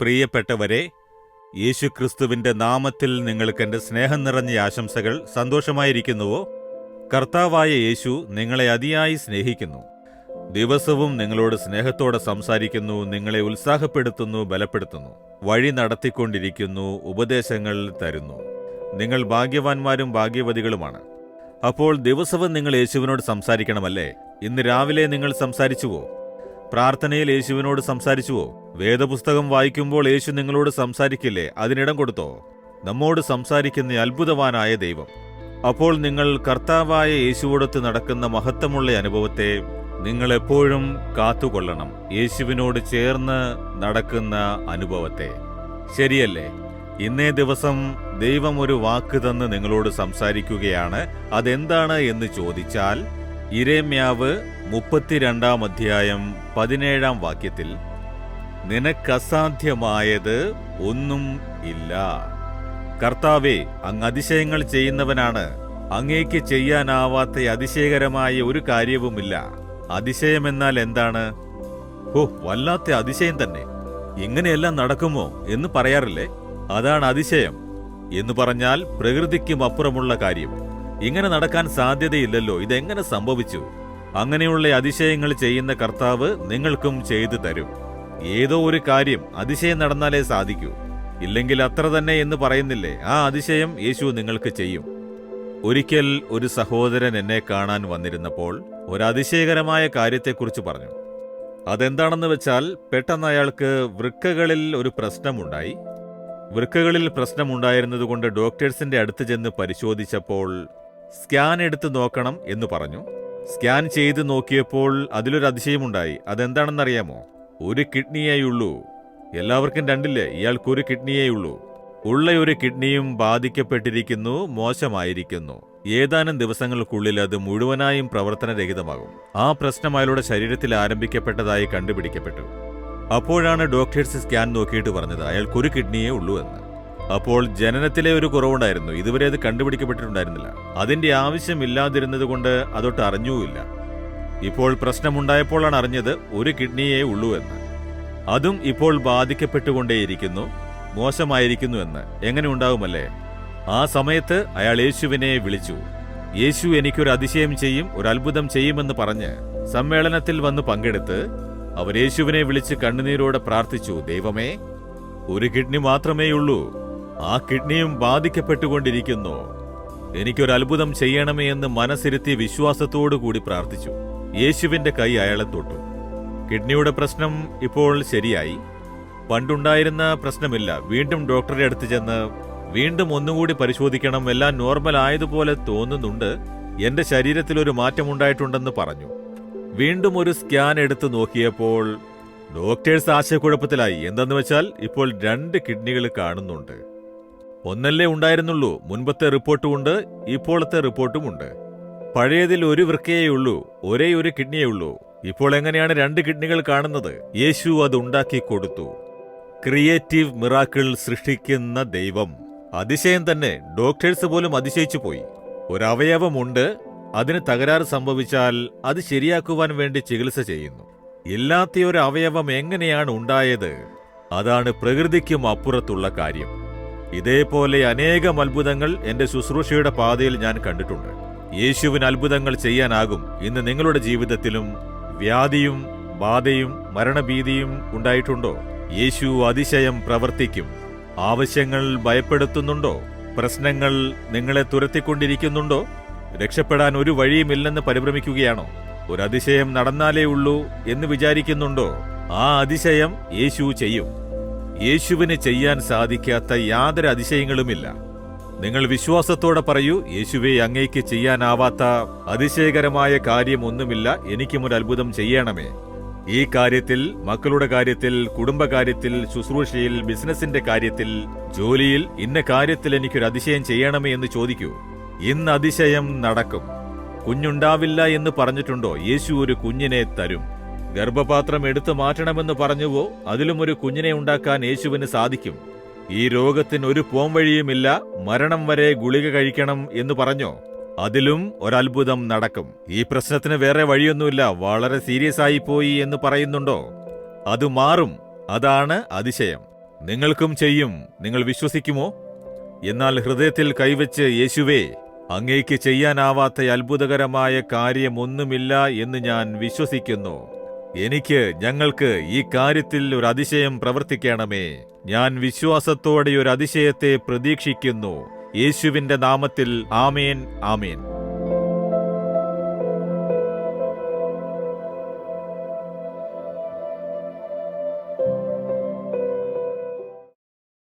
പ്രിയപ്പെട്ടവരെ യേശുക്രിസ്തുവിന്റെ നാമത്തിൽ നിങ്ങൾക്ക് എന്റെ സ്നേഹം നിറഞ്ഞ ആശംസകൾ സന്തോഷമായിരിക്കുന്നുവോ? കർത്താവായ യേശു നിങ്ങളെ അതിയായി സ്നേഹിക്കുന്നു. ദിവസവും നിങ്ങളോട് സ്നേഹത്തോടെ സംസാരിക്കുന്നു നിങ്ങളെ ഉത്സാഹപ്പെടുത്തുന്നു ബലപ്പെടുത്തുന്നു വഴി നടത്തിക്കൊണ്ടിരിക്കുന്നു ഉപദേശങ്ങൾ തരുന്നു. നിങ്ങൾ ഭാഗ്യവാന്മാരും ഭാഗ്യവതികളുമാണ്. അപ്പോൾ ദിവസവും നിങ്ങൾ യേശുവിനോട് സംസാരിക്കണമല്ലേ? ഇന്ന് രാവിലെ നിങ്ങൾ സംസാരിച്ചുവോ? പ്രാർത്ഥനയിൽ യേശുവിനോട് സംസാരിച്ചുവോ? വേദപുസ്തകം വായിക്കുമ്പോൾ യേശു നിങ്ങളോട് സംസാരിക്കില്ലേ? അതിനിടം കൊടുത്തോ? നമ്മോട് സംസാരിക്കുന്ന അത്ഭുതവാനായ ദൈവം. അപ്പോൾ നിങ്ങൾ കർത്താവായ യേശുവോടൊത്ത് നടക്കുന്ന മഹത്വമുള്ള അനുഭവത്തെ നിങ്ങൾ എപ്പോഴും കാത്തുകൊള്ളണം. യേശുവിനോട് ചേർന്ന് നടക്കുന്ന അനുഭവത്തെ. ശരിയല്ലേ? ഇന്നേ ദിവസം ദൈവം ഒരു വാക്ക് തന്ന് നിങ്ങളോട് സംസാരിക്കുകയാണ്. അതെന്താണ് എന്ന് ചോദിച്ചാൽ ഇരേമ്യാവ് മുപ്പത്തിരണ്ടാം അധ്യായം പതിനേഴാം വാക്യത്തിൽ നിനക്കസാധ്യമായത് ഒന്നും ഇല്ല. കർത്താവെ അങ്ങ് അതിശയങ്ങൾ ചെയ്യുന്നവനാണ്. അങ്ങേക്ക് ചെയ്യാനാവാത്ത അതിശയകരമായ ഒരു കാര്യവുമില്ല. അതിശയമെന്നാൽ എന്താണ്? ഓ വല്ലാത്ത അതിശയം തന്നെ. ഇങ്ങനെയെല്ലാം നടക്കുമോ എന്ന് പറയാറില്ലേ? അതാണ് അതിശയം. എന്ന് പറഞ്ഞാൽ പ്രകൃതിക്കും അപ്പുറമുള്ള കാര്യം. ഇങ്ങനെ നടക്കാൻ സാധ്യതയില്ലല്ലോ. ഇതെങ്ങനെ സംഭവിച്ചു? അങ്ങനെയുള്ള അതിശയങ്ങൾ ചെയ്യുന്ന കർത്താവ് നിങ്ങൾക്കും ചെയ്തു തരും. ഏതോ ഒരു കാര്യം അതിശയം നടന്നാലേ സാധിക്കൂ. ഇല്ലെങ്കിൽ അത്ര തന്നെ എന്ന് പറയുന്നില്ലേ? ആ അതിശയം യേശു നിങ്ങൾക്ക് ചെയ്യും. ഒരിക്കൽ ഒരു സഹോദരൻ എന്നെ കാണാൻ വന്നിരുന്നപ്പോൾ ഒരു അതിശയകരമായ കാര്യത്തെക്കുറിച്ച് പറഞ്ഞു. അതെന്താണെന്ന് വെച്ചാൽ പെട്ടെന്ന് അയാൾക്ക് വൃക്കകളിൽ ഒരു പ്രശ്നമുണ്ടായി. വൃക്കകളിൽ പ്രശ്നമുണ്ടായിരുന്നതുകൊണ്ട് ഡോക്ടേഴ്സിന്റെ അടുത്ത് ചെന്ന് പരിശോധിച്ചപ്പോൾ സ്കാൻ എടുത്ത് നോക്കണം എന്ന് പറഞ്ഞു. സ്കാൻ ചെയ്ത് നോക്കിയപ്പോൾ അതിലൊരു അതിശയമുണ്ടായി. അതെന്താണെന്നറിയാമോ? ഒരു കിഡ്നിയേയുള്ളൂ എല്ലാവർക്കും രണ്ടില്ലേ? ഇയാൾക്ക് ഒരു കിഡ്നിയേയുള്ളൂ ഉള്ള ഒരു കിഡ്നിയും ബാധിക്കപ്പെട്ടിരിക്കുന്നു മോശമായിരിക്കുന്നു. ഏതാനും ദിവസങ്ങൾക്കുള്ളിൽ അത് മുഴുവനായും പ്രവർത്തനരഹിതമാകും. ആ പ്രശ്നം അയാളുടെ ശരീരത്തിൽ ആരംഭിക്കപ്പെട്ടതായി കണ്ടുപിടിക്കപ്പെട്ടു. അപ്പോഴാണ് ഡോക്ടേഴ്സ് സ്കാൻ നോക്കിയിട്ട് പറഞ്ഞത് അയാൾക്കൊരു കിഡ്നിയേ ഉള്ളൂ എന്ന്. അപ്പോൾ ജനനത്തിലെ ഒരു കുറവുണ്ടായിരുന്നു. ഇതുവരെ അത് കണ്ടുപിടിക്കപ്പെട്ടിട്ടുണ്ടായിരുന്നില്ല. അതിന്റെ ആവശ്യമില്ലാതിരുന്നത് കൊണ്ട് അതൊട്ട് അറിഞ്ഞുമില്ല. ഇപ്പോൾ പ്രശ്നമുണ്ടായപ്പോഴാണ് അറിഞ്ഞത് ഒരു കിഡ്നിയേ ഉള്ളൂ എന്ന്. അതും ഇപ്പോൾ ബാധിക്കപ്പെട്ടുകൊണ്ടേയിരിക്കുന്നു മോശമായിരിക്കുന്നു എന്ന്. എങ്ങനെ ഉണ്ടാവുമല്ലേ? ആ സമയത്ത് അയാൾ യേശുവിനെ വിളിച്ചു. യേശു എനിക്കൊരു അതിശയം ചെയ്യും ഒരു അത്ഭുതം ചെയ്യുമെന്ന് പറഞ്ഞ് സമ്മേളനത്തിൽ വന്ന് പങ്കെടുത്ത് അവർ യേശുവിനെ വിളിച്ച് കണ്ണുനീരോടെ പ്രാർത്ഥിച്ചു ദൈവമേ ഒരു കിഡ്നി മാത്രമേയുള്ളൂ. ആ കിഡ്നിയും ബാധിക്കപ്പെട്ടുകൊണ്ടിരിക്കുന്നു. എനിക്കൊരു അത്ഭുതം ചെയ്യണമേ എന്ന് മനസ്സിരുത്തി വിശ്വാസത്തോടു കൂടി പ്രാർത്ഥിച്ചു. യേശുവിന്റെ കൈ അയാളെ തൊട്ടു. കിഡ്നിയുടെ പ്രശ്നം ഇപ്പോൾ ശരിയായി. പണ്ടുണ്ടായിരുന്ന പ്രശ്നമില്ല. വീണ്ടും ഡോക്ടറെ അടുത്ത് ചെന്ന് വീണ്ടും ഒന്നുകൂടി പരിശോധിക്കണം. എല്ലാം നോർമൽ ആയതുപോലെ തോന്നുന്നുണ്ട്. എന്റെ ശരീരത്തിൽ ഒരു മാറ്റമുണ്ടായിട്ടുണ്ടെന്ന് പറഞ്ഞു. വീണ്ടും ഒരു സ്കാൻ എടുത്തു നോക്കിയപ്പോൾ ഡോക്ടേഴ്സ് ആശയക്കുഴപ്പത്തിലായി. എന്തെന്ന് വെച്ചാൽ ഇപ്പോൾ രണ്ട് കിഡ്നികൾ കാണുന്നുണ്ട്. ഒന്നല്ലേ ഉണ്ടായിരുന്നുള്ളൂ. മുൻപത്തെ റിപ്പോർട്ടുമുണ്ട് ഇപ്പോഴത്തെ റിപ്പോർട്ടുമുണ്ട്. പഴയതിൽ ഒരു വൃക്കയേ ഉള്ളൂ ഒരേ ഒരു കിഡ്നിയേ ഉള്ളൂ. ഇപ്പോൾ എങ്ങനെയാണ് രണ്ട് കിഡ്നികൾ കാണുന്നത്? യേശു അത് ഉണ്ടാക്കി കൊടുത്തു. ക്രിയേറ്റീവ് മിറാക്കിൾ സൃഷ്ടിക്കുന്ന ദൈവം. അതിശയം തന്നെ ഡോക്ടേഴ്സ് പോലും അതിശയിച്ചു പോയി. ഒരവയവമുണ്ട് അതിന് തകരാറ് സംഭവിച്ചാൽ അത് ശരിയാക്കുവാൻ വേണ്ടി ചികിത്സ ചെയ്യുന്നു. ഇല്ലാത്ത ഒരു അവയവം എങ്ങനെയാണ് ഉണ്ടായത്? അതാണ് പ്രകൃതിക്കും അപ്പുറത്തുള്ള കാര്യം. ഇതേപോലെ അനേകം അത്ഭുതങ്ങൾ എന്റെ ശുശ്രൂഷയുടെ പാതയിൽ ഞാൻ കണ്ടിട്ടുണ്ട്. യേശുവിന് അത്ഭുതങ്ങൾ ചെയ്യാനാകും ഇന്ന് നിങ്ങളുടെ ജീവിതത്തിലും വ്യാധിയും ബാധയും മരണഭീതിയും ഉണ്ടായിട്ടുണ്ടോ? യേശു അതിശയം പ്രവർത്തിക്കും. ആവശ്യങ്ങൾ ഭയപ്പെടുത്തുന്നുണ്ടോ? പ്രശ്നങ്ങൾ നിങ്ങളെ തുരത്തിക്കൊണ്ടിരിക്കുന്നുണ്ടോ? രക്ഷപ്പെടാൻ ഒരു വഴിയുമില്ലെന്ന് പരിഭ്രമിക്കുകയാണോ? ഒരു അതിശയം നടന്നാലേ ഉള്ളൂ എന്ന് വിചാരിക്കുന്നുണ്ടോ? ആ അതിശയം യേശു ചെയ്യും. യേശുവിന് ചെയ്യാൻ സാധിക്കാത്ത യാതൊരു അതിശയങ്ങളുമില്ല. നിങ്ങൾ വിശ്വാസത്തോടെ പറയൂ യേശുവെ അങ്ങേക്ക് ചെയ്യാനാവാത്ത അതിശയകരമായ കാര്യമൊന്നുമില്ല എനിക്കും ഒരു അത്ഭുതം ചെയ്യണമേ. ഈ കാര്യത്തിൽ മക്കളുടെ കാര്യത്തിൽ കുടുംബകാര്യത്തിൽ ശുശ്രൂഷയിൽ ബിസിനസിന്റെ കാര്യത്തിൽ ജോലിയിൽ ഇന്ന കാര്യത്തിൽ എനിക്കൊരു അതിശയം ചെയ്യണമേ എന്ന് ചോദിക്കൂ. ഇന്ന് അതിശയം നടക്കും. കുഞ്ഞുണ്ടാവില്ല എന്ന് പറഞ്ഞിട്ടുണ്ടോ? യേശു ഒരു കുഞ്ഞിനെ തരും. ഗർഭപാത്രം എടുത്തു മാറ്റണമെന്ന് പറഞ്ഞുവോ അതിലും ഒരു കുഞ്ഞിനെ ഉണ്ടാക്കാൻ യേശുവിന് സാധിക്കും. ഈ രോഗത്തിന് ഒരു പോംവഴിയുമില്ല മരണം വരെ ഗുളിക കഴിക്കണം എന്ന് പറഞ്ഞോ? അതിലും ഒരത്ഭുതം നടക്കും. ഈ പ്രശ്നത്തിന് വേറെ വഴിയൊന്നുമില്ല വളരെ സീരിയസ് ആയി പോയി എന്ന് പറയുന്നുണ്ടോ? അത് മാറും അതാണ് അതിശയം. നിങ്ങൾക്കും ചെയ്യും നിങ്ങൾ വിശ്വസിക്കുമോ? എന്നാൽ ഹൃദയത്തിൽ കൈവച്ച് യേശുവേ അങ്ങേക്ക് ചെയ്യാനാവാത്ത അത്ഭുതകരമായ കാര്യമൊന്നുമില്ല എന്ന് ഞാൻ വിശ്വസിക്കുന്നു. എനിക്ക് ഞങ്ങൾക്ക് ഈ കാര്യത്തിൽ ഒരു അതിശയം പ്രവർത്തിക്കണമേ. ഞാൻ വിശ്വാസത്തോടെ ഒരു അതിശയത്തെ പ്രതീക്ഷിക്കുന്നു. യേശുവിന്റെ നാമത്തിൽ ആമേൻ ആമേൻ.